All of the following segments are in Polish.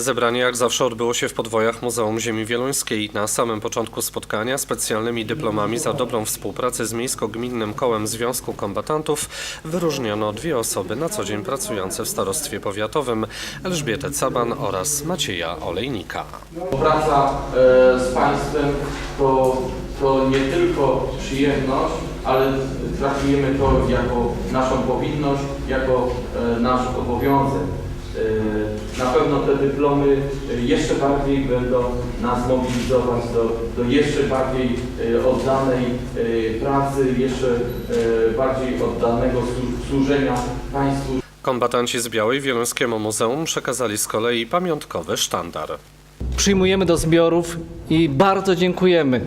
Zebranie jak zawsze odbyło się w podwojach Muzeum Ziemi Wieluńskiej. Na samym początku spotkania specjalnymi dyplomami za dobrą współpracę z Miejsko-Gminnym Kołem Związku Kombatantów wyróżniono dwie osoby na co dzień pracujące w starostwie powiatowym Elżbietę Caban oraz Macieja Olejnika. Praca e, z Państwem to, to nie tylko przyjemność, ale traktujemy to jako naszą powinność, jako e, nasz obowiązek. E, Na pewno te dyplomy e, jeszcze bardziej będą nas mobilizować do, do jeszcze bardziej e, oddanej pracy, jeszcze bardziej oddanego słu- służenia Państwu. Kombatanci z Białej Wieluńskiemu Muzeum przekazali z kolei pamiątkowy sztandar. przyjmujemy do zbiorów i bardzo dziękujemy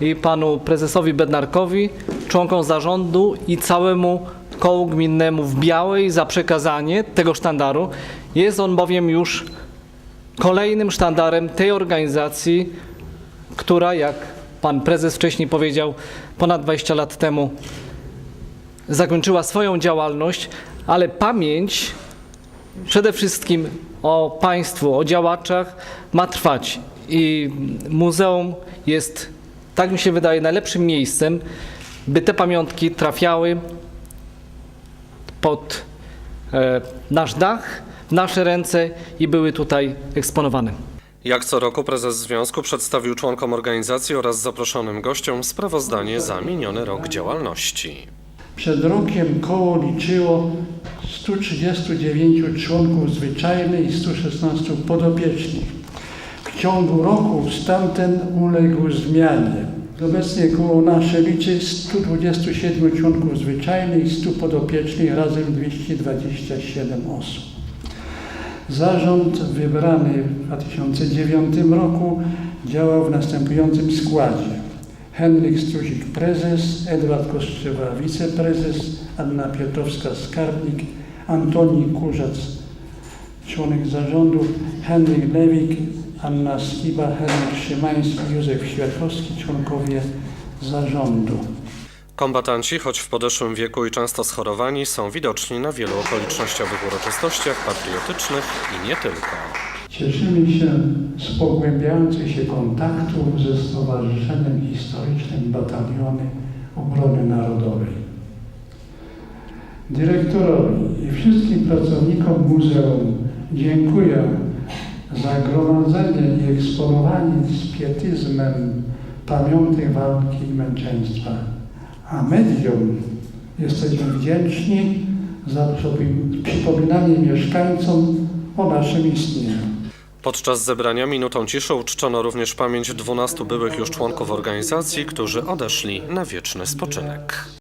i panu prezesowi Bednarkowi, członkom zarządu i całemu kołu gminnemu w Białej za przekazanie tego sztandaru. Jest on bowiem już kolejnym sztandarem tej organizacji, która, jak pan prezes wcześniej powiedział, ponad 20 lat temu zakończyła swoją działalność, ale pamięć przede wszystkim o państwu, o działaczach ma trwać. I muzeum jest, tak mi się wydaje, najlepszym miejscem, by te pamiątki trafiały pod e, nasz dach, w nasze ręce i były tutaj eksponowane. Jak co roku prezes związku przedstawił członkom organizacji oraz zaproszonym gościom sprawozdanie za miniony rok działalności. Przed rokiem koło liczyło 139 członków zwyczajnych i 116 podopiecznych. W ciągu roku stan ten uległ zmianie. Obecnie koło nasze liczy 127 członków zwyczajnych i 100 podopiecznych, razem 227 osób. Zarząd wybrany w 2009 roku działał w następującym składzie. Henryk Struzik prezes, Edward Kostrzewa wiceprezes, Anna Piotrowska-Skarbnik, Antoni Kurzac członek zarządu, Henryk Lewik, Anna Skiba, Henryk Szymański, Józef Światowski członkowie zarządu. Kombatanci, choć w podeszłym wieku i często schorowani, są widoczni na wielu okolicznościowych uroczystościach patriotycznych i nie tylko. Cieszymy się z pogłębiających się kontaktów ze Stowarzyszeniem Historycznym Bataliony Obrony Narodowej. Dyrektorowi i wszystkim pracownikom muzeum dziękuję za gromadzenie i eksponowanie z pietyzmem pamiątek walki i męczeństwa. A mediom jesteśmy wdzięczni za przypomin- przypominanie mieszkańcom o naszym istnieniu. Podczas zebrania minutą ciszy uczczono również pamięć 12 byłych już członków organizacji, którzy odeszli na wieczny spoczynek.